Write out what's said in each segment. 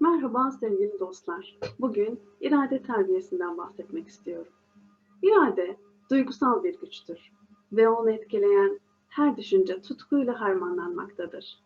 Merhaba sevgili dostlar. Bugün irade terbiyesinden bahsetmek istiyorum. İrade duygusal bir güçtür ve onu etkileyen her düşünce tutkuyla harmanlanmaktadır.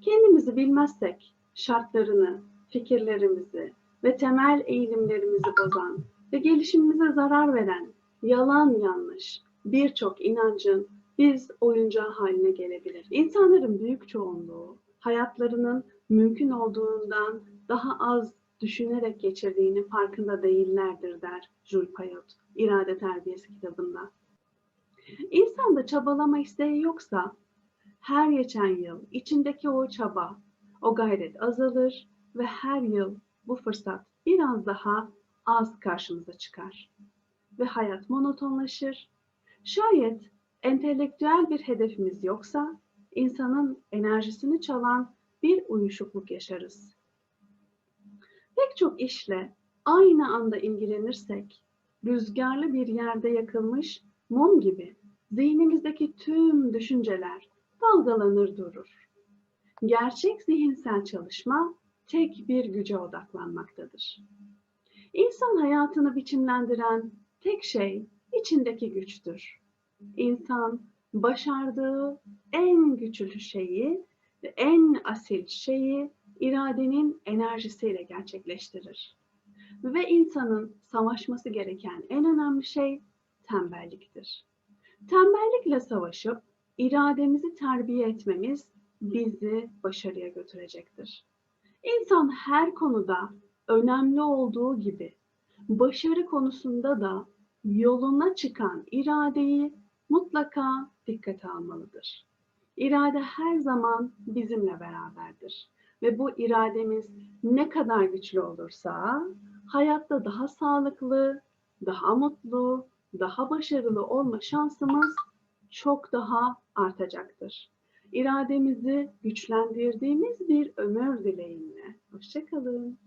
Kendimizi bilmezsek şartlarını, fikirlerimizi ve temel eğilimlerimizi bozan ve gelişimimize zarar veren yalan yanlış birçok inancın biz oyuncağı haline gelebilir. İnsanların büyük çoğunluğu hayatlarının mümkün olduğundan daha az düşünerek geçirdiğini farkında değillerdir der Jules Payot, İrade Terbiyesi kitabında. İnsanda çabalama isteği yoksa her geçen yıl içindeki o çaba, o gayret azalır ve her yıl bu fırsat biraz daha az karşımıza çıkar ve hayat monotonlaşır. Şayet entelektüel bir hedefimiz yoksa insanın enerjisini çalan bir uyuşukluk yaşarız. Pek çok işle aynı anda ilgilenirsek, rüzgarlı bir yerde yakılmış mum gibi zihnimizdeki tüm düşünceler dalgalanır durur. Gerçek zihinsel çalışma tek bir güce odaklanmaktadır. İnsan hayatını biçimlendiren tek şey içindeki güçtür. İnsan başardığı en güçlü şeyi ve en asil şeyi iradenin enerjisiyle gerçekleştirir. Ve insanın savaşması gereken en önemli şey tembelliktir. Tembellikle savaşıp irademizi terbiye etmemiz bizi başarıya götürecektir. İnsan her konuda önemli olduğu gibi başarı konusunda da yoluna çıkan iradeyi mutlaka dikkate almalıdır. İrade her zaman bizimle beraberdir ve bu irademiz ne kadar güçlü olursa hayatta daha sağlıklı, daha mutlu, daha başarılı olma şansımız çok daha artacaktır. İrademizi güçlendirdiğimiz bir ömür dileğimle. Hoşçakalın.